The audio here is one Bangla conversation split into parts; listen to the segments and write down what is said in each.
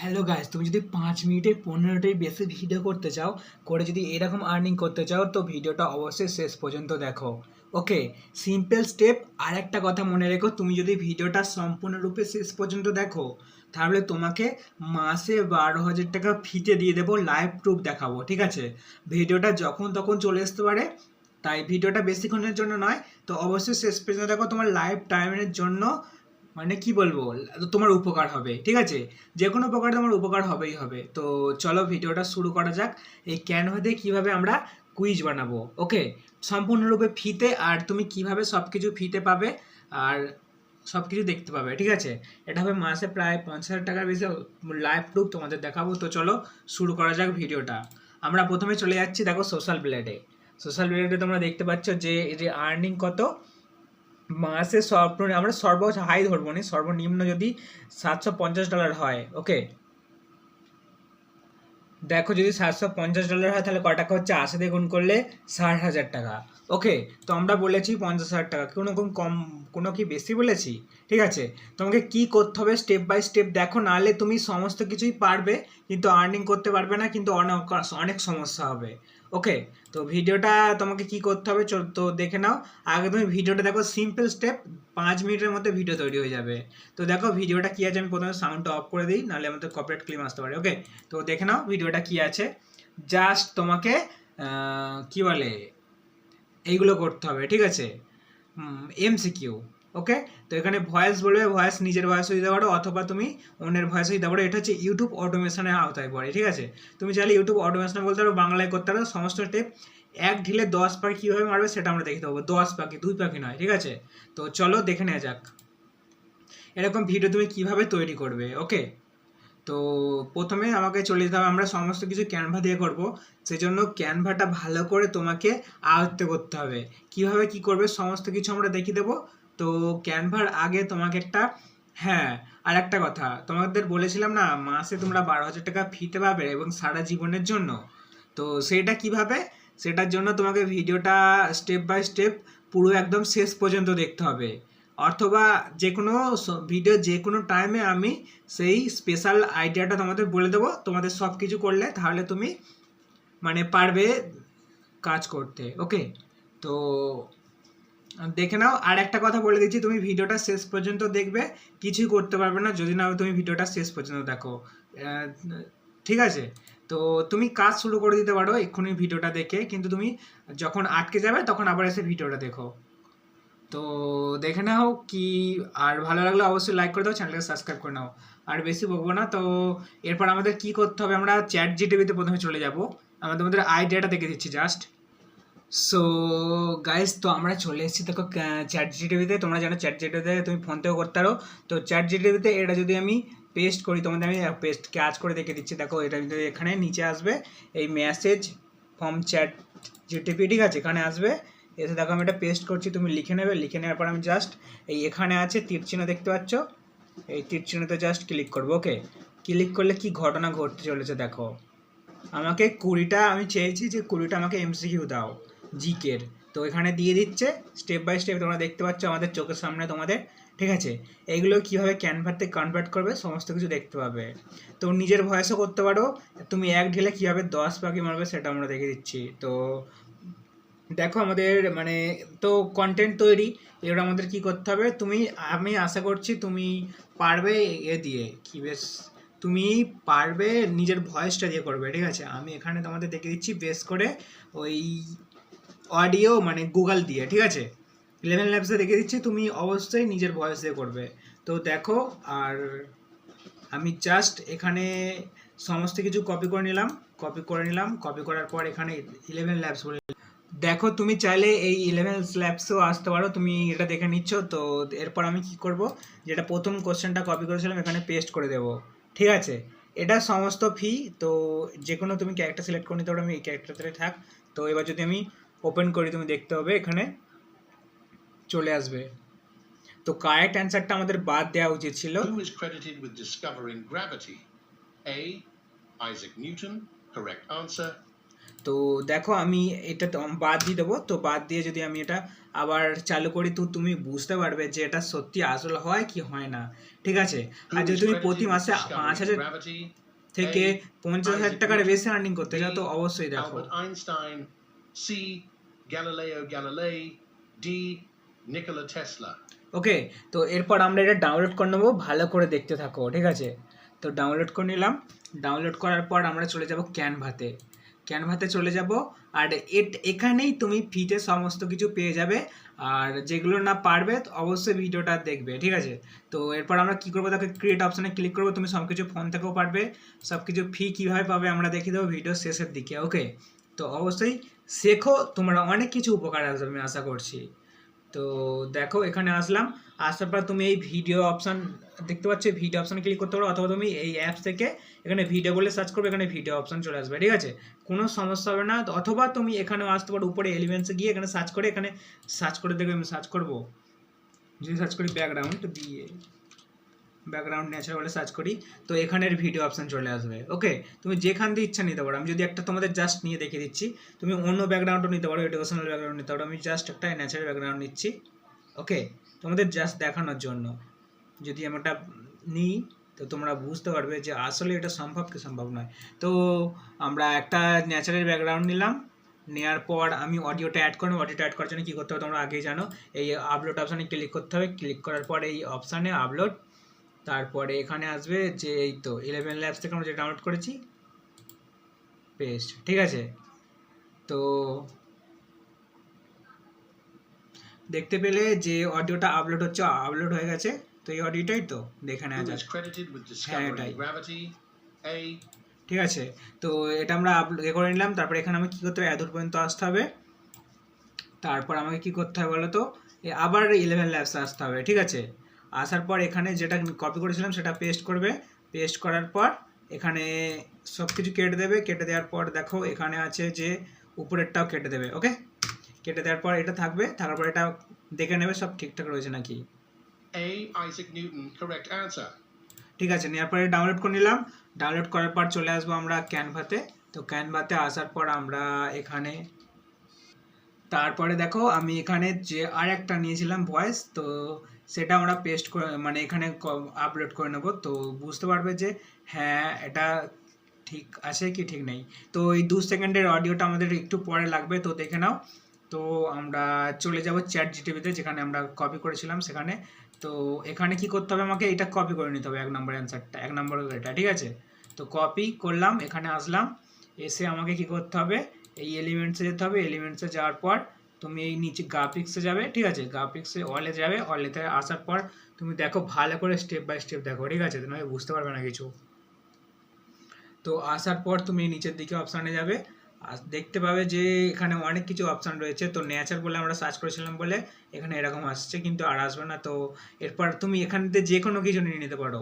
হ্যালো গাইস তুমি যদি পাঁচ মিনিটের পনেরোটাই বেশি ভিডিও করতে চাও, করে যদি এরকম আর্নিং করতে চাও, তো ভিডিওটা অবশ্যই শেষ পর্যন্ত দেখো। ওকে সিম্পল স্টেপ আর একটা কথা মনে রেখো, তুমি যদি ভিডিওটা সম্পূর্ণরূপে শেষ পর্যন্ত দেখো, তাহলে তোমাকে মাসে বারো হাজার টাকা ফিতে দিয়ে দেবো লাইভ প্রুফ দেখাবো, ঠিক আছে? ভিডিওটা যখন তখন চলে আসতে পারে, তাই ভিডিওটা বেশিক্ষণের জন্য নয়, তো অবশ্যই শেষ পর্যন্ত দেখো, তোমার লাইভ টাইমের জন্য মানে কি বলব? তোমার উপকার হবে, ঠিক আছে? যে কোনো প্রকারে তোমার উপকার হবেই হবে। তো চলো ভিডিওটা শুরু করা যাক। এই ক্যানভা দিয়ে কীভাবে আমরা কুইজ বানাবো ওকে সম্পূর্ণরূপে ফিতে আর তুমি কীভাবে সব কিছু ফিতে পাবে আর সব কিছু দেখতে পাবে, ঠিক আছে? এটা হবে মাসে প্রায় পঞ্চাশ হাজার টাকার বেশি লাইভ প্রুফ তোমাদের দেখাবো। তো চলো শুরু করা যাক ভিডিওটা। আমরা প্রথমে চলে যাচ্ছি, দেখো সোশ্যাল ব্লেডে সোশ্যাল ব্লেডে তোমরা দেখতে পাচ্ছ যে আর্নিং কত? মাসে সর্ব, আমরা সর্ব হাই ধরবো নি, সর্বনিম্ন যদি সাতশো পঞ্চাশ ডলার হয় ওকে দেখো যদি সাতশো পঞ্চাশ ডলার হয়, তাহলে ক টাকা হচ্ছে? আশি দিয়ে গুণ করলে ষাট হাজার টাকা ওকে তো আমরা বলেছি পঞ্চাশ হাজার টাকা, কোনো কম, কোনো কি বেশি বলেছি? ঠিক আছে? তোমাকে কি করতে হবে স্টেপ বাই স্টেপ দেখো, নাহলে তুমি সমস্ত কিছুই পারবে, কিন্তু আর্নিং করতে পারবে না, কিন্তু অনেক অনেক সমস্যা হবে। ওকে তো ভিডিওটা তোমাকে কি করতে হবে তো দেখে নাও। আগে তুমি ভিডিওটা দেখো সিম্পল স্টেপ পাঁচ মিনিটের মধ্যে ভিডিও তৈরি হয়ে যাবে। তো দেখো, ভিডিওটা কি আছে আমি প্রথমে সাউন্ডটা অফ করে দিই, নাহলে আমাদের কপিরাইট ক্লেম আসতে পারে। ওকে তো দেখে নাও ভিডিওটা কি আছে। জাস্ট তোমাকে কি বলে? এইগুলো করতে হবে, ঠিক আছে? এমসিকিউ ওকে তো এখানে ভয়েস বলবে ভয়েস নিজের ভয়েসও দিতে পারো, অথবা তুমি অন্যের ভয়েসও দিতে পারো। এটা হচ্ছে ইউটিউব অটোমেশনের আওতায় পড়ে, ঠিক আছে? তুমি চাইলে ইউটিউব অটোমেশন বলতে পারো, বাংলায় করতে পারো, সমস্ত স্টেপ এক ঢিলে দশ পাখি কীভাবে মারবে সেটা আমরা দেখতে পাবো দশ পাখি, দুই পাখি নয়, ঠিক আছে? তো চলো দেখে নেওয়া যাক। এরকম ভিডিও তুমি কীভাবে তৈরি করবে ওকে তো প্রথমে আমাকে চলে যেতে হবে, আমরা সমস্ত কিছু ক্যানভা দিয়ে করব। সেজন্য ক্যানভাটা ভালো করে তোমাকে আয়ত্ত করতে হবে। কীভাবে কি করবে, সমস্ত কিছু আমরা দেখিয়ে দেবো। তো ক্যানভার আগে তোমাকে একটা হ্যাঁ আর একটা কথা। তোমাদের বলেছিলাম না, মাসে তোমরা বারো হাজার টাকা ফিতে পাবে এবং সারা জীবনের জন্য। তো সেটা কীভাবে? সেটার জন্য তোমাকে ভিডিওটা স্টেপ বাই স্টেপ পুরো একদম শেষ পর্যন্ত দেখতে হবে। অথবা যে কোনো ভিডিও যে কোনো টাইমে আমি সেই স্পেশাল আইডিয়াটা তোমাদের বলে দেবো। তোমাদের সব কিছু করলে তাহলে তুমি মানে পারবে কাজ করতে। ওকে তো দেখে নাও। আর একটা কথা বলে দিচ্ছি, তুমি ভিডিওটা শেষ পর্যন্ত দেখবে, কিছুই করতে পারবে না, যদি না তুমি ভিডিওটা শেষ পর্যন্ত দেখো। ঠিক আছে? তো তুমি কাজ শুরু করে দিতে পারো, এক্ষুনি ভিডিওটা দেখে, কিন্তু তুমি যখন আটকে যাবে, তখন আবার এসে ভিডিওটা দেখো। তো দেখে নাও কি, আর ভালো লাগলে অবশ্যই লাইক করে দাও চ্যানেলকে সাবস্ক্রাইব করে নাও। আর বেশি বকবো না, তো এরপর আমাদের কি করতে হবে, আমরা চ্যাট জিটিভিতে প্রথমে চলে যাব। আমাদের মধ্যে আইডিয়াটা দেখে দিচ্ছি জাস্ট সো গাইস তো আমরা চলে এসেছি। দেখো চ্যাট জিটিভিতে তোমরা জানো চ্যাট জিটিভিতে তুমি ফোন থেকেও করতে পারো। তো চ্যাট জিটিভিতে এটা যদি আমি পেস্ট করি, তোমাদের আমি পেস্ট ক্যাচ করে দেখে দিচ্ছি। দেখো, এটা যদি এখানে নিচে আসবে। এই মেসেজ ফর্ম চ্যাট জিটিপি ঠিক আছে? এখানে আসবে। এসে দেখো, আমি এটা পেস্ট করছি, তুমি লিখে নেবে। লিখে নেওয়ার পর আমি জাস্ট এই এখানে আছে, তীর চিহ্ন দেখতে পাচ্ছ? এই তীর চিহ্নতে জাস্ট ক্লিক করব ওকে ক্লিক করলে কি ঘটনা ঘটতে চলেছে, দেখো? আমাকে কুড়িটা, আমি চেয়েছি যে কুড়িটা আমাকে এমসিকিউ দাও। জিকের। তো এখানে দিয়ে দিচ্ছে স্টেপ বাই স্টেপ তোমরা দেখতে পাচ্ছ আমাদের চোখের সামনে তোমাদের, ঠিক আছে? এইগুলো কীভাবে ক্যানভাতে কনভার্ট করবে সমস্ত কিছু দেখতে পাবে। তো নিজের ভয়েসও করতে পারো, তুমি এক ঢেলে কীভাবে দশ পাখি মারবে সেটা আমরা দেখে দিচ্ছি। তো দেখো আমাদের মানে তো কন্টেন্ট তৈরি, এবার আমাদের কি করতে হবে? তুমি, আমি আশা করছি তুমি পারবে এ দিয়ে, কি বেশ, তুমি পারবে নিজের ভয়েসটা দিয়ে করবে, ঠিক আছে? আমি এখানে তোমাদের দেখে দিচ্ছি বেশ করে ওই অডিও মানে গুগল দিয়ে, ঠিক আছে? ইলেভেন ল্যাবসে দেখে দিচ্ছি, তুমি অবশ্যই নিজের ভয়েস দিয়ে করবে। তো দেখো, আর আমি জাস্ট এখানে সমস্ত কিছু কপি করে নিলাম কপি করে নিলাম কপি করার পর এখানে ইলেভেন ল্যাবস বলে দেখো, তুমি চাইলে এই ইলেভেন ল্যাবসেও আসতে পারো, তুমি এটা দেখে নিচ্ছ, তো এরপর আমি কি করব, যেটা প্রথম কোশ্চেনটা কপি করেছিলাম, এখানে পেস্ট করে দেব, ঠিক আছে? এটা সমস্ত ফি তো যে কোনো তুমি ক্যারেক্টার সিলেক্ট করে নিতে পারো, আমি এই ক্যারেক্টারটাই থাক। তো এবার যদি আমি ওপেন করি তুমি দেখতে হবে এখানে চলে আসবে তো কারেক্ট অ্যান্সারটা আমাদের বাদ দেওয়া উচিত ছিল Who is credited with discovering gravity? A. Isaac Newton. Correct answer. তো দেখো আমি এটা বাদ দিয়ে দেবো তো বাদ দিয়ে যদি আমি এটা আবার চালু করি তো তুমি বুঝতে পারবে যে এটা সত্যি আসল হয় কি হয় না ঠিক আছে আর যদি তুমি প্রতি মাসে পাঁচ হাজার থেকে পঞ্চাশ হাজার টাকার বেশি আর্নিং করতে চাও তো অবশ্যই দেখো C. Galileo Galilei, D. Nikola Tesla. ওকে তো এরপর আমরা এটা ডাউনলোড করে নেব ভালো করে দেখতে থাকো ঠিক আছে তো ডাউনলোড করে নিলাম ডাউনলোড করার পর আমরা চলে যাব ক্যানভাতে ক্যানভাতে চলে যাব আর এখানেই তুমি ফ্রিতে সমস্ত কিছু পেয়ে যাবে আর যেগুলো না পারবে অবশ্যই ভিডিওটা দেখবে ঠিক আছে তো এরপর আমরা কী করব তাকে ক্রিয়েট অপশানে ক্লিক করব তুমি সব কিছু ফোন থেকেও পারবে সব কিছু ফি কীভাবে পাবে আমরা দেখিয়ে দেবো ভিডিও শেষের দিকে ওকে তো অবশ্যই শেখো, তোমরা অনেক কিছু উপকার আসবে, আমি আশা করছি। তো দেখো, এখানে আসলাম। আসার পর তুমি এই ভিডিও অপশান দেখতে পাচ্ছ ভিডিও অপশানে ক্লিক করতে পারো, অথবা তুমি এই অ্যাপস থেকে এখানে ভিডিও বলে সার্চ করবে, এখানে ভিডিও অপশান চলে আসবে, ঠিক আছে? কোনো সমস্যা হবে না। অথবা তুমি এখানে আসতে পারো, উপরে এলিমেন্টসে গিয়ে এখানে সার্চ করে, এখানে সার্চ করে দেখবে, আমি সার্চ করব। যদি সার্চ করি ব্যাকগ্রাউন্ড দিয়ে ব্যাকগ্রাউন্ড ন্যাচারাল বলে সার্চ করি, তো এখানের ভিডিও অপশান চলে আসবে ওকে তুমি যেখান দিয়ে ইচ্ছা নিতে পারো। আমি যদি একটা তোমাদের জাস্ট নিয়ে দেখিয়ে দিচ্ছি, তুমি অন্য ব্যাকগ্রাউন্ডও নিতে পারো এডুকেশনাল ব্যাকগ্রাউন্ড নিতে পারো। আমি জাস্ট একটা ন্যাচারাল ব্যাকগ্রাউন্ড নিচ্ছি ওকে তোমাদের জাস্ট দেখানোর জন্য। যদি আমি একটা নিই, তো তোমরা বুঝতে পারবে যে আসলে এটা সম্ভব কি সম্ভব নয়। তো আমরা একটা ন্যাচারাল ব্যাকগ্রাউন্ড নিলাম নেওয়ার পর আমি অডিওটা অ্যাড করব। অডিওটা অ্যাড করার জন্য কী করতে হবে তোমরা আগেই জানো, এই আপলোড অপশানে ক্লিক করতে হবে। ক্লিক করার পর এই অপশানে আপলোড তারপরে এখানে আসবে যে এই তো ইলেভেন ল্যাবস থেকে আমরা যে ডাউনলোড করেছি। পেস্ট ঠিক আছে? তো দেখতে পেলে যে অডিওটা আপলোড হচ্ছে আপলোড হয়ে গেছে। তো এই অডিওটাই তো দেখে নেওয়া যাক is এটাই। ঠিক আছে? তো এটা আমরা আপলোড এ করে নিলাম। তারপরে এখানে আমি কী করতে হবে? এদূর পর্যন্ত আসতে হবে। তারপর আমাকে কী করতে হবে বলো তো আবার ইলেভেন ল্যাবস আসতে হবে ঠিক আছে? আসার পর এখানে যেটা কপি করেছিলাম সেটা পেস্ট করবে পেস্ট করার পর এখানে সব কিছু কেটে দেবে কেটে দেওয়ার পর দেখো এখানে আছে যে উপরেরটাও কেটে দেবে ওকে কেটে দেওয়ার পর এটা থাকবে থাকার পর এটা দেখে নেবে সব ঠিকঠাক রয়েছে নাকি A. Isaac Newton. Correct answer. ঠিক আছে নেওয়ার পরে ডাউনলোড করে নিলাম ডাউনলোড করার পর চলে আসব আমরা ক্যানভাতে তো ক্যানভাতে আসার পর আমরা এখানে তারপরে দেখো আমি এখানে যে আর একটা নিয়েছিলাম ভয়েস তো সেটা আমরা পেস্ট করে মানে এখানে আপলোড করে নেব। তো বুঝতে পারবে যে হ্যাঁ এটা ঠিক আছে কি ঠিক নেই। তো এই দু সেকেন্ডের অডিওটা আমাদের একটু পরে লাগবে, তো দেখে নাও। তো আমরা চলে যাব চ্যাট জিটিভিতে যেখানে আমরা কপি করেছিলাম সেখানে। তো এখানে কি করতে হবে আমাকে? এটা কপি করে নিতে হবে, এক নম্বর অ্যান্সারটা এক নম্বর এটা, ঠিক আছে? তো কপি করলাম, এখানে আসলাম। এসে আমাকে কি করতে হবে? এই এলিমেন্টসে যেতে হবে। এলিমেন্টসে যাওয়ার পর তুমি এই নিচে গ্রাফিক্সে যাবে, ঠিক আছে? গ্রাফিক্সে অলে যাবে অলেতে আসার পর তুমি দেখো ভালো করে স্টেপ বাই স্টেপ দেখো, ঠিক আছে? তুমি বুঝতে পারবে না কিছু। তো আসার পর তুমি নিচের দিকে অপশানে যাবে। আর দেখতে পাবে যে এখানে অনেক কিছু অপশান রয়েছে। তো নেচার বলে আমরা সার্চ করেছিলাম বলে এখানে এরকম আসছে, কিন্তু আর আসবে না। তো এরপর তুমি এখান থেকে যে কোনো কিছু নিয়ে নিতে পারো,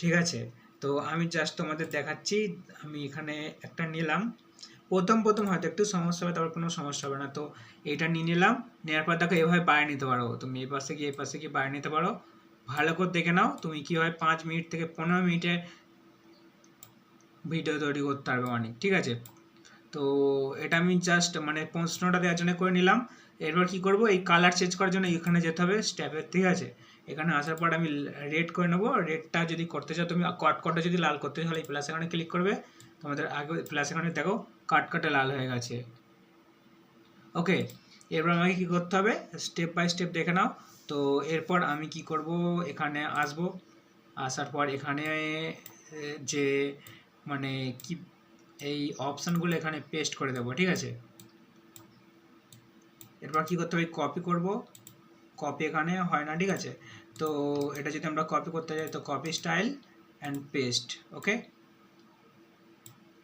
ঠিক আছে? তো আমি জাস্ট তোমাদের দেখাচ্ছি, আমি এখানে একটা নিলাম। প্রথম প্রথম হয়তো একটু সমস্যা হবে, তারপর কোনো সমস্যা হবে না। তো এটা নিয়ে নিলাম, নেওয়ার পর দেখো এভাবে বাইরে নিতে পারো। তুমি এই পাশে গিয়ে এই পাশে গিয়ে বাইরে নিতে পারো। ভালো করে দেখে নাও, তুমি কি হয় পাঁচ মিনিট থেকে পনেরো মিনিটে ভিডিও তৈরি করতে পারবে অনেক ঠিক আছে? তো এটা আমি জাস্ট মানে প্রশ্নটা দেওয়ার জন্য করে নিলাম। এরপর কি করব? এই কালার চেঞ্জ করার জন্য এখানে যেতে হবে স্ট্যাপের ঠিক আছে? এখানে আসার পর আমি রেড করে নেব। রেডটা যদি করতে চাও, তুমি কট কটে যদি লাল করতে চাও, তাহলে প্লাস এখানে ক্লিক করবে। তোমাদের আগে প্লাস এখানে দেখো কাট কাটে লাল হয়ে গেছে। ওকে এরপর আমাকে কী করতে হবে? স্টেপ বাই স্টেপ দেখে নাও। তো এরপর আমি কি করব? এখানে আসব। আসার পর এখানে যে মানে কি, এই অপশানগুলো এখানে পেস্ট করে দেবো, ঠিক আছে? এরপর কি করতে হবে? কপি করব। কপি এখানে হয় না, ঠিক আছে? তো এটা যদি আমরা কপি করতে যাই, তো copy style and paste okay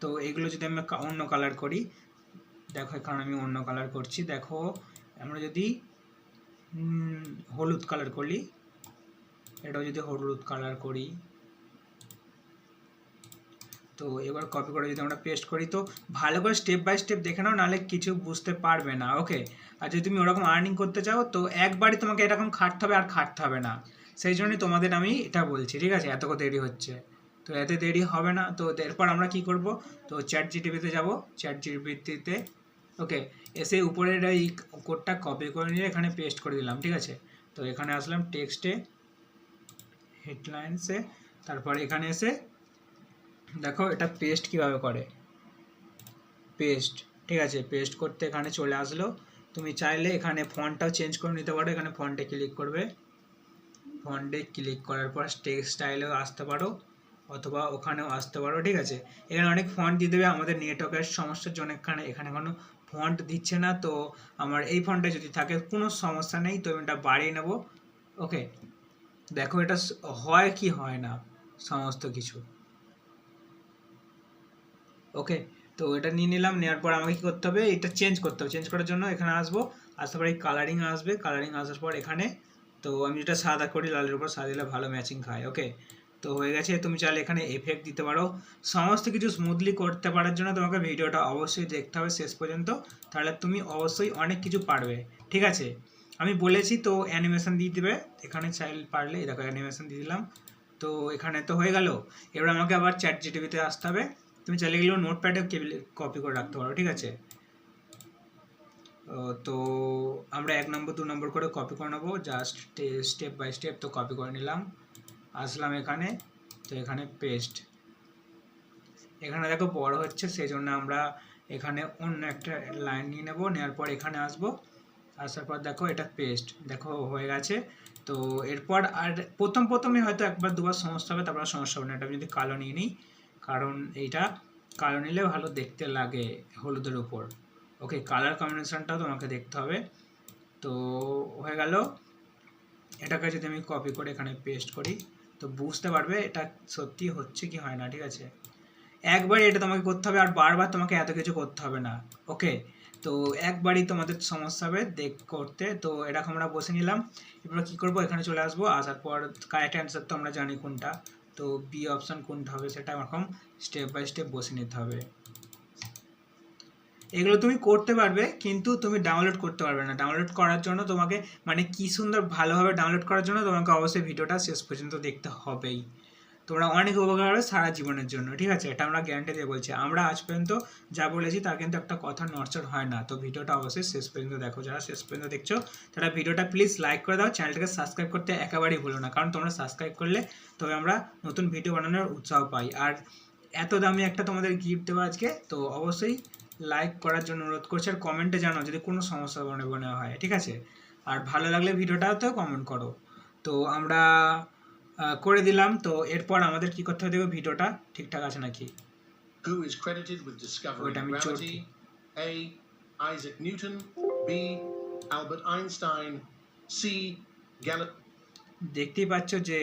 তো এগুলো যদি আমি অন্য কালার করি, দেখো এখানে আমি অন্য কালার করছি। দেখো, আমরা যদি হলুদ কালার করি, এটাও যদি হলুদ কালার করি। তো এবার কপি করে যদি আমরা পেস্ট করি, তো ভালো করে স্টেপ বাই স্টেপ দেখে নাও, নাহলে কিছু বুঝতে পারবে না। ওকে আর যদি তুমি ওরকম আর্নিং করতে চাও, তো একবারই তোমাকে এরকম খাটতে হবে আর খাটতে হবে না। সেই জন্যই তোমাদের আমি এটা বলছি, ঠিক আছে? এত দেরি হচ্ছে। তো এতে দেরি হবে না। তো এরপর আমরা কি করব? তো চ্যাট জিটিভিতে যাব। চ্যাট জিটিভিতে ওকে, এসে উপরের এই কোডটা কপি করে নিয়ে এখানে পেস্ট করে দিলাম, ঠিক আছে? তো এখানে আসলাম টেক্সটে হেডলাইন্সে তারপর এখানে এসে দেখো এটা পেস্ট কীভাবে করে? পেস্ট ঠিক আছে? পেস্ট করতে এখানে চলে আসলো। তুমি চাইলে এখানে ফন্টটাও চেঞ্জ করে নিতে পারো। এখানে ফন্টে ক্লিক করবে। ফন্টে ক্লিক করার পর টেক্সট স্টাইলেও আসতে পারো। অথবা ওখানেও আসতে পারো, ঠিক আছে? এখানে অনেক ফন্ট দিয়ে দেবে, আমাদের নেটওয়ার্কের সমস্যার জন্য এখানে এখানে কোনো ফন্ট দিচ্ছে না, তো আমার এই ফন্টে যদি থাকে, কোনো সমস্যা নেই, তো এটা বাড়িয়ে নেব। ওকে দেখো এটা হয় কি হয় না, সমস্ত কিছু। ওকে তো এটা নিয়ে নিলাম, নেওয়ার পর আমাকে কি করতে হবে, এটা চেঞ্জ করতে হবে। চেঞ্জ করার জন্য এখানে আসব, আসার পর কালারিং আসবে কালারিং আসার পর এখানে, তো আমি যেটা সাদা করি, লালের উপর, সাদা দিলে ভালো ম্যাচিং খায়। ওকে তো হয়ে গেছে। তুমি চাইলে এখানে এফেক্ট দিতে পারো। সমস্ত কিছু স্মুথলি করতে পারার জন্য তোমাকে ভিডিওটা অবশ্যই দেখতে হবে শেষ পর্যন্ত। তাহলে তুমি অবশ্যই অনেক কিছু পারবে। ঠিক আছে? আমি বলেছি তো অ্যানিমেশন দিয়ে দেবে। এখানে চাইলে পারলে দেখো অ্যানিমেশন দিয়ে দিলাম। তো এখানে তো হয়ে গেল। এবার আমাকে আবার চ্যাট জিটিভিতে আসতে হবে। তুমি চাইলে এগুলো নোটপ্যাডে কপি করে রাখতে পারো। ঠিক আছে? তো আমরা এক নম্বর দু নম্বর করে কপি করে নেব। জাস্ট স্টেপ বাই স্টেপ তো কপি করে নিলাম। আসলাম এখানে, তো এখানে পেস্ট এখানে দেখো বড় হচ্ছে সেই জন্য আমরা এখানে অন্য একটা লাইন নিয়ে নেব, নেওয়ার পর এখানে আসব। আসার পর দেখো এটা পেস্ট দেখো হয়ে গেছে। তো এরপর আর প্রথম প্রথমে হয়তো একবার দুবার সমস্যা হবে, তারপর সমস্যা হবে না, এটা যদি কালো নিয়ে নিই, কারণ এইটা কালো নিলে ভালো দেখতে লাগে হলুদের উপর। ওকে কালার কম্বিনেশনটাও তোমাকে দেখতে হবে। তো হয়ে গেল। এটাকে যদি আমি কপি করে এখানে পেস্ট করি তো বুঝতে পারবে এটা সত্যি হচ্ছে কি হয় না, ঠিক আছে? একবারই এটা তোমাকে করতে হবে আর বারবার তোমাকে এত কিছু করতে হবে না, ওকে? তো একবারই তোমাদের সমস্যা হবে দেখ করতে। তো এরকম আমরা বসে নিলাম এবার কী করব? এখানে চলে আসব। আসার পর কারেক্ট অ্যান্সার তো আমরা জানি কোনটা। তো বি অপশান কোনটা হবে সেটা এরকম স্টেপ বাই স্টেপ বসে নিতে হবে। এগুলো তুমি করতে পারবে, কিন্তু তুমি ডাউনলোড করতে পারবে না। ডাউনলোড করার জন্য তোমাকে মানে কি সুন্দর ভালোভাবে ডাউনলোড করার জন্য তোমাকে অবশ্যই ভিডিওটা শেষ পর্যন্ত দেখতে হবেই। তোমরা অনেক উপকার হবে সারা জীবনের জন্য, ঠিক আছে? এটা আমরা গ্যারান্টি দিয়ে বলছি। আমরা আজ পর্যন্ত যা বলেছি তার কিন্তু একটা কথা নড়চড় হয় না। তো ভিডিওটা অবশ্যই শেষ পর্যন্ত দেখো। যারা শেষ পর্যন্ত দেখছ, তারা ভিডিওটা প্লিজ লাইক করে দাও। চ্যানেলটাকে সাবস্ক্রাইব করতে একেবারেই ভুলো না। কারণ তোমরা সাবস্ক্রাইব করলে তবে আমরা নতুন ভিডিও বানানোর উৎসাহ পাই। আর এত দামি একটা তোমাদের গিফট দেবো আজকে, তো অবশ্যই লাইক করার জন্য অনুরোধ করছি আর কমেন্টে জানাও যদি কোনো সমস্যা মনে মনে হয় ঠিক আছে আর ভালো লাগলে ভিডিওটাতেও কমেন্ট করো তো আমরা করে দিলাম তো এরপর আমাদের কি করতে হবে ভিডিওটা ঠিকঠাক আছে নাকি Who is credited with discovering gravity? A. Isaac Newton. B. Albert Einstein. C. Galileo. দেখতেই পাচ্ছ যে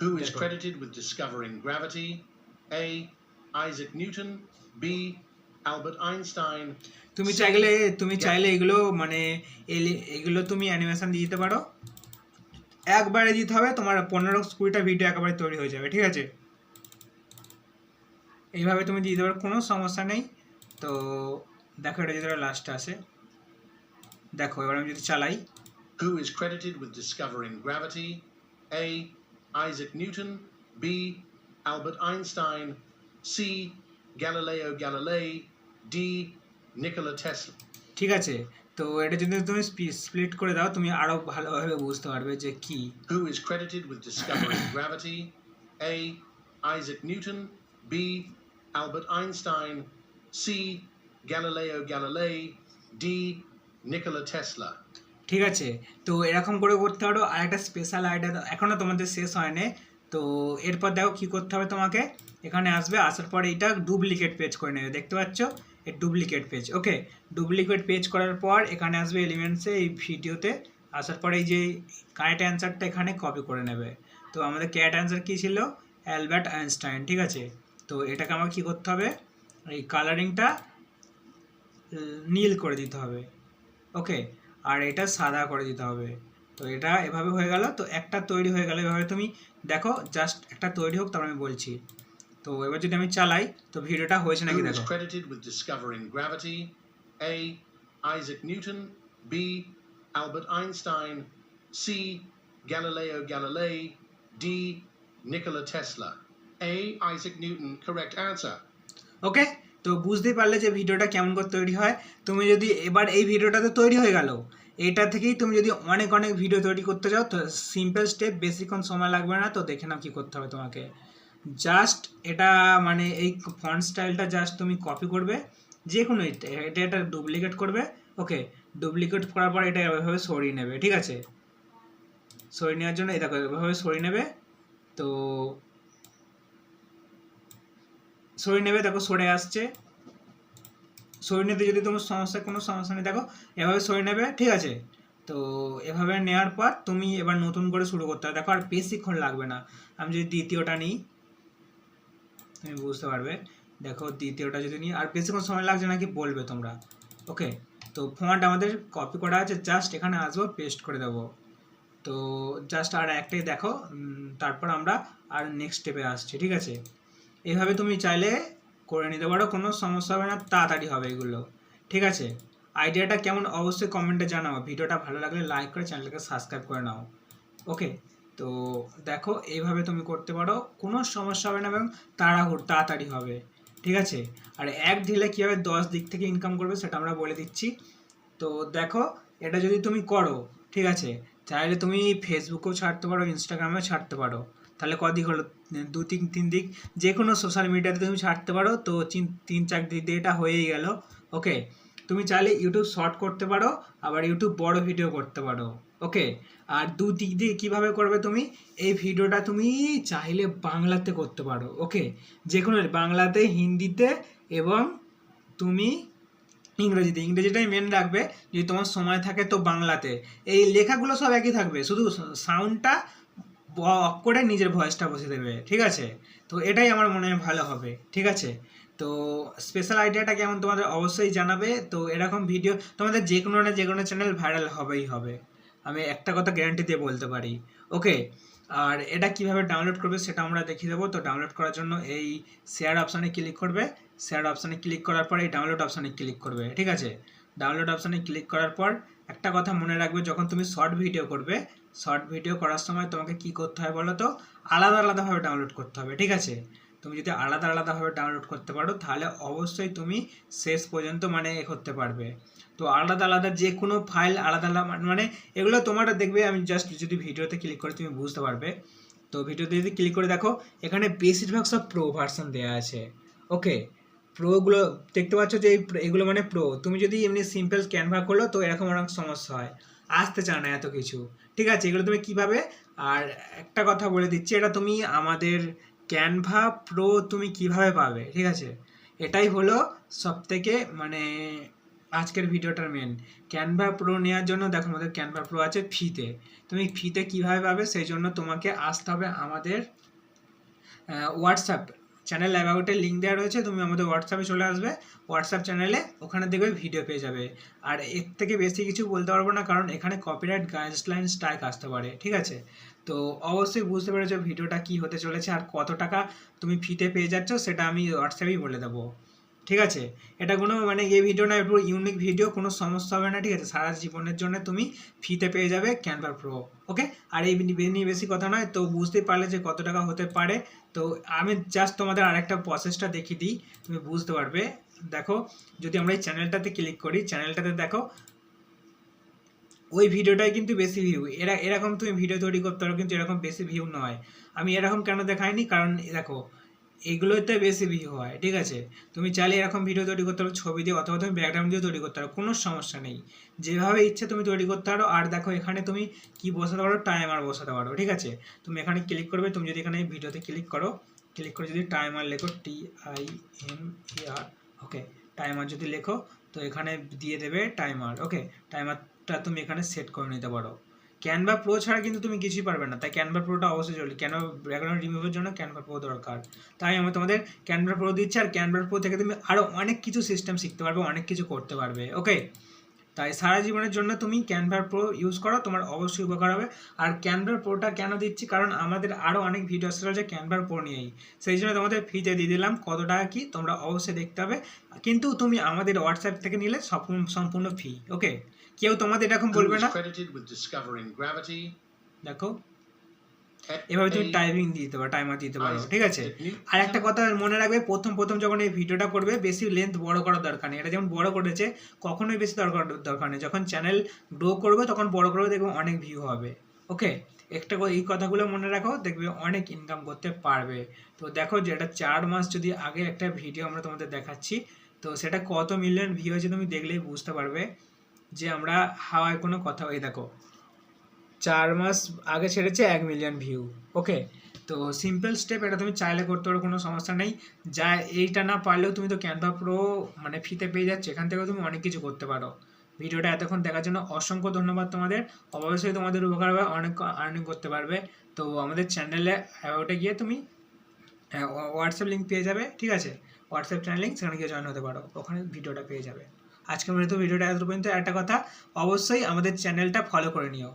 Who is credited with discovering gravity? A. Isaac Newton. B. Albert Einstein. তুমি চাইলে তুমি চাইলে এগুলো মানে এগুলো তুমি অ্যানিমেশন দিয়ে দিতে পারো একবারে দিতে হবে তোমার পনেরো কুড়িটা ভিডিও একেবারে তৈরি হয়ে যাবে ঠিক আছে এইভাবে তুমি দিয়ে দিতে পারো কোনো সমস্যা নেই তো দেখো এটা যদি লাস্টে আসে দেখো এবার আমি যদি চালাই Who is credited with discovering gravity? A. Isaac Newton. B. Albert Einstein. C. Galileo Galilei D Nikola Tesla ঠিক আছে তো এটা যদি তুমি স্প্লিট করে দাও তুমি আরও ভালোভাবে বুঝতে পারবে যে কি। Who is credited with discovering gravity A Isaac Newton B Albert Einstein C Galileo Galilei D Nikola Tesla ঠিক আছে তো এরকম করে করতে পারো। আর একটা স্পেশাল আইডিয়া এখনও তোমাদের শেষ হয়নি। তো এরপর দেখো কি করতে হবে তোমাকে? এখানে আসবে, আসার পর এটা ডুপ্লিকেট পেজ করে নেবে, দেখতে পাচ্ছ? এই duplicate page okay duplicate page করার পর এখানে আসবে এলিমেন্টসে এই ভিডিওতে, আসার পর এই যে কারেক্ট অ্যান্সারটা এখানে কপি করে নেবে। তো আমাদের ক্যারেক্ট অ্যান্সার কী ছিল? অ্যালবার্ট আইনস্টাইন, ঠিক আছে? তো এটাকে আমাকে কী করতে হবে? এই কালারিংটা নীল করে দিতে হবে ওকে আর এটা সাদা করে দিতে হবে। তো এটা এভাবে হয়ে গেল তো একটা তৈরি হয়ে গেল এভাবে তুমি দেখো জাস্ট একটা তৈরি হোক তারপর আমি বলছি তো এবার যদি আমি চালাই তো ভিডিওটা হয়েছে নাকি দেখো credited with discovering gravity? A. Isaac Newton. B. Albert Einstein. C. Galileo Galilei. D. Nikola Tesla. A. Isaac Newton. Correct answer. ওকে তো বুঝতেই পারলে যে ভিডিওটা কেমন করে তৈরি হয় তুমি যদি এবার এই ভিডিওটা তো তৈরি হয়ে গেল এটা থেকেই তুমি যদি অনেক অনেক ভিডিও তৈরি করতে চাও, তো সিম্পল স্টেপ বেশিক্ষণ সময় লাগবে না, তো দেখে নাও কী করতে হবে তোমাকে। জাস্ট এটা মানে এই ফন্ট স্টাইলটা জাস্ট তুমি কপি করবে, যে কোনো এটা এটা ডুপ্লিকেট করবে ওকে ডুপ্লিকেট করার পর এটা এভাবে সরিয়ে নেবে, ঠিক আছে? সরিয়ে নেওয়ার জন্য এটা এভাবে সরিয়ে নেবে, তো সরিয়ে নেবে, দেখো সরে আসছে। সরিয়ে নিতে যদি তোমার সমস্যা কোনো সমস্যা নেই, দেখো, এভাবে সরিয়ে নেবে, ঠিক আছে? তো এভাবে নেওয়ার পর তুমি এবার নতুন করে শুরু করতে হবে। দেখো, আর বেশিক্ষণ লাগবে না। আমি যদি দ্বিতীয়টা নিই, তুমি বুঝতে পারবে? দেখো, দ্বিতীয়টা যদি নিই, আর বেশিক্ষণ সময় লাগছে নাকি বলবে তোমরা। ওকে? তো ফন্ট আমাদের কপি করা আছে জাস্ট এখানে আসব পেস্ট করে দেবো। তো জাস্ট আর একটাই দেখো তারপর আমরা আর নেক্সট স্টেপে আসছি, ঠিক আছে? এভাবে তুমি চাইলে করে নিতে পারো, কোনো সমস্যা হবে না, তাড়াতাড়ি হবে এগুলো। ঠিক আছে? আইডিয়াটা কেমন অবশ্যই কমেন্টে জানাও। ভিডিওটা ভালো লাগলে লাইক করে চ্যানেলটাকে সাবস্ক্রাইব করে নাও। ওকে তো দেখো, এইভাবে তুমি করতে পারো, কোনো সমস্যা হবে না এবং তাড়াহুড় তাড়াতাড়ি হবে। ঠিক আছে? আর এক ঢিলে কীভাবে দশ দিক থেকে ইনকাম করবে সেটা আমরা বলে দিচ্ছি। তো দেখো, এটা যদি তুমি করো, ঠিক আছে? চাইলে তুমি ফেসবুকেও ছাড়তে পারো ইনস্টাগ্রামেও ছাড়তে পারো। তাহলে কদিক হলো? দু তিন তিন দিক। যে কোনো সোশ্যাল মিডিয়াতে তুমি ছাড়তে পারো। তো তিন চার দিক দিয়ে এটা হয়েই গেল। ওকে তুমি চাইলে ইউটিউব শর্ট করতে পারো, আবার ইউটিউব বড় ভিডিও করতে পারো। ওকে আর দু দিক দিয়ে কীভাবে করবে তুমি? এই ভিডিওটা তুমি চাইলে বাংলাতে করতে পারো। ওকে যে কোনো বাংলাতে, হিন্দিতে এবং তুমি ইংরেজিতে। ইংরেজিটাই মেন রাখবে। যদি তোমার সময় থাকে তো বাংলাতে। এই লেখাগুলো সব একই থাকবে। শুধু সাউন্ডটা করে নিজের ভয়েসটা বসে দেবে, ঠিক আছে? তো এটাই আমার মনে হয় ভালো হবে, ঠিক আছে? তো স্পেশাল আইডিয়াটা কেমন তোমাদের অবশ্যই জানাবে। তো এরকম ভিডিও তোমাদের যে কোনো না যে কোনো চ্যানেল ভাইরাল হবেই হবে। আমি একটা কথা গ্যারান্টি দিয়ে বলতে পারি ওকে আর এটা কীভাবে ডাউনলোড করবে সেটা আমরা দেখিয়ে দেবো। তো ডাউনলোড করার জন্য এই শেয়ার অপশানে ক্লিক করবে। শেয়ার অপশানে ক্লিক করার পর এই ডাউনলোড অপশানে ক্লিক করবে, ঠিক আছে? ডাউনলোড অপশানে ক্লিক করার পর একটা কথা মনে রাখবে, যখন তুমি শর্ট ভিডিও করবে শর্ট ভিডিও করার সময় তোমাকে কি করতে হয় বলো তো? আলাদা আলাদাভাবে ডাউনলোড করতে হবে, ঠিক আছে? তুমি যদি আলাদা আলাদাভাবে ডাউনলোড করতে পারো, তাহলে অবশ্যই তুমি শেষ পর্যন্ত মানে এ করতে পারবে। তো আলাদা আলাদা যে কোনো ফাইল আলাদা আলাদা মানে এগুলো তোমার দেখবে, আমি জাস্ট যদি ভিডিওতে ক্লিক করে, তুমি বুঝতে পারবে। তো ভিডিওতে যদি ক্লিক করে দেখো, এখানে বেশিরভাগ সব প্রো ভার্সন দেওয়া আছে। ওকে প্রোগুলো দেখতে পাচ্ছ যে এগুলো মানে প্রো তুমি যদি এমনি সিম্পল ক্যানভা করল, তো এরকম অনেক সমস্যা হয়। আসতে চায় না এত কিছু। ঠিক আছে, এগুলো তুমি কীভাবে? আর একটা কথা বলে দিচ্ছি, এটা তুমি আমাদের ক্যানভা প্রো তুমি কীভাবে পাবে? ঠিক আছে? এটাই হলো সব থেকে মানে আজকের ভিডিওটার মেন ক্যানভা প্রো নেওয়ার জন্য দেখো আমাদের ক্যানভা প্রো আছে ফিতে তুমি ফিতে কীভাবে পাবে সেই জন্য তোমাকে আসতে হবে আমাদের হোয়াটসঅ্যাপ চ্যানেল অ্যাবাউটের লিঙ্ক দেওয়া রয়েছে, তুমি আমাদের হোয়াটসঅ্যাপে চলে আসবে হোয়াটসঅ্যাপ চ্যানেলে ওখানে দেখবে ভিডিও পেয়ে যাবে। আর এর থেকে বেশি কিছু বলতে পারব না, কারণ এখানে কপিরাইট গাইডলাইন স্ট্রাইক আসতে পারে, ঠিক আছে? তো অবশ্যই বুঝতে পেরেছ ভিডিওটা কি হতে চলেছে আর কত টাকা তুমি ফিতে পেয়ে যাচ্ছ, সেটা আমি হোয়াটসঅ্যাপেই বলে দেবো। ঠিক আছে? এটা কোনো মানে এই ভিডিও না একটু ইউনিক ভিডিও কোনো সমস্যা হবে না, ঠিক আছে? সারা জীবনের জন্য তুমি ফিতে পেয়ে যাবে ক্যানভা প্রো ওকে আর এই নিয়ে বেশি কথা নয়, তো বুঝতেই পারলে যে কত টাকা হতে পারে। তো আমি জাস্ট তোমাদের আরেকটা প্রসেসটা দেখিয়ে দিই, তুমি বুঝতে পারবে। দেখো, যদি আমরা এই চ্যানেলটাতে ক্লিক করি চ্যানেলটাতে দেখো, ওই ভিডিওটাই কিন্তু বেশি ভিউ এরা, এরকম তুমি ভিডিও তৈরি করতে পারো, কিন্তু এরকম বেশি ভিউ নয়। আমি এরকম কেন দেখাইনি? কারণ, দেখো এগুলোতে বেশি ভিউ হয়, ঠিক আছে? তুমি চাইলে এরকম ভিডিও তৈরি করতে পারো, ছবি দিয়ে অথবা তুমি ব্যাকগ্রাউন্ড দিয়ে তৈরি করতে পারো, কোনো সমস্যা নেই। যেভাবে ইচ্ছে তুমি তৈরি করতে পারো, আর দেখো এখানে তুমি কি বসাতে পারো টাইমার বসাতে পারো, ঠিক আছে? তুমি এখানে ক্লিক করবে, তুমি যদি এখানে ভিডিওতে ক্লিক করো ক্লিক করে যদি টাইমার লেখো T I M R okay timer যদি লেখো, তো এখানে দিয়ে দেবে টাইমার ওকে টাইমারটা তুমি এখানে সেট করে নিতে পারো। ক্যানভা প্রো ছাড়া কিন্তু তুমি কিছুই পারবে না। তাই ক্যানভা প্রোটা অবশ্যই চলবে ক্যানভা ব্যাকগ্রাউন্ড রিমুভের জন্য ক্যানভা প্রো দরকার? তাই আমি তোমাদের ক্যানভা প্রো দিচ্ছি আর ক্যানভা প্রো থেকে তুমি আরও অনেক কিছু সিস্টেম শিখতে পারবে, অনেক কিছু করতে পারবে। ওকে তাই সারা জীবনের জন্য তুমি ক্যানভা প্রো ইউজ করো, তোমার অবশ্যই উপকার হবে। আর ক্যানভা প্রোটা কেন দিচ্ছি? কারণ আমাদের আরও অনেক ভিডিও আসতে রয়েছে ক্যানভা প্রো নিয়েই। সেই জন্য তোমাদের ফ্রিতে দিয়ে দিলাম। কত টাকা কী তোমরা অবশ্যই দেখতে হবে। কিন্তু তুমি আমাদের হোয়াটসঅ্যাপ থেকে নিলে সম্পূর্ণ ফি ওকে কেউ তোমাদের এরকম বলবে না? দেখো। এভাবে তুমি টাইমিং টাইপিং দিতে পারো টাইমার দিতে পারো ঠিক আছে? আর একটা কথা মনে রাখবে প্রথম প্রথম যখন এই ভিডিওটা করবে বেশি লেন্থ বড় করার দরকার নেই। এটা যেমন বড় করেছে কখনোই বেশি দরকার দরকার নেই। যখন চ্যানেল গ্রো করবে তখন বড় করবে দেখবে অনেক ভিউ হবে। ওকে একটা এই কথাগুলো মনে রাখো দেখবে অনেক ইনকাম করতে পারবে। তো দেখো যেটা চার মাস যদি আগে একটা ভিডিও আমরা তোমাদের দেখাচ্ছি তো সেটা কত মিলিয়ন ভিউ হয়েছে তুমি দেখলেই বুঝতে পারবে। যে আমরা হাওয়ায় কোনো কথা, এই দেখো, চার মাস আগে ছেড়েছে এক মিলিয়ন ভিউ ওকে তো সিম্পল স্টেপ এটা তুমি চাইলে করতে পারো, কোনো সমস্যা নেই। যা এইটা না পারলেও তুমি তো ক্যানভা প্রো মানে ফিতে পেয়ে যাচ্ছে, এখান থেকেও তুমি অনেক কিছু করতে পারো। ভিডিওটা এতক্ষণ দেখার জন্য অসংখ্য ধন্যবাদ তোমাদের। অবশ্যই তোমাদের উপকার হবে, অনেক আর্নিং করতে পারবে। তো আমাদের চ্যানেলে অ্যাবাউটে গিয়ে তুমি হোয়াটসঅ্যাপ লিঙ্ক পেয়ে যাবে, ঠিক আছে? হোয়াটসঅ্যাপ চ্যানেল লিঙ্ক সেখানে গিয়ে জয়েন হতে পারো, ওখানে ভিডিওটা পেয়ে যাবে। আজকে মতো ভিডিওটা এত পর্যন্ত একটা কথা অবশ্যই আমাদের চ্যানেলটা ফলো করে নিও।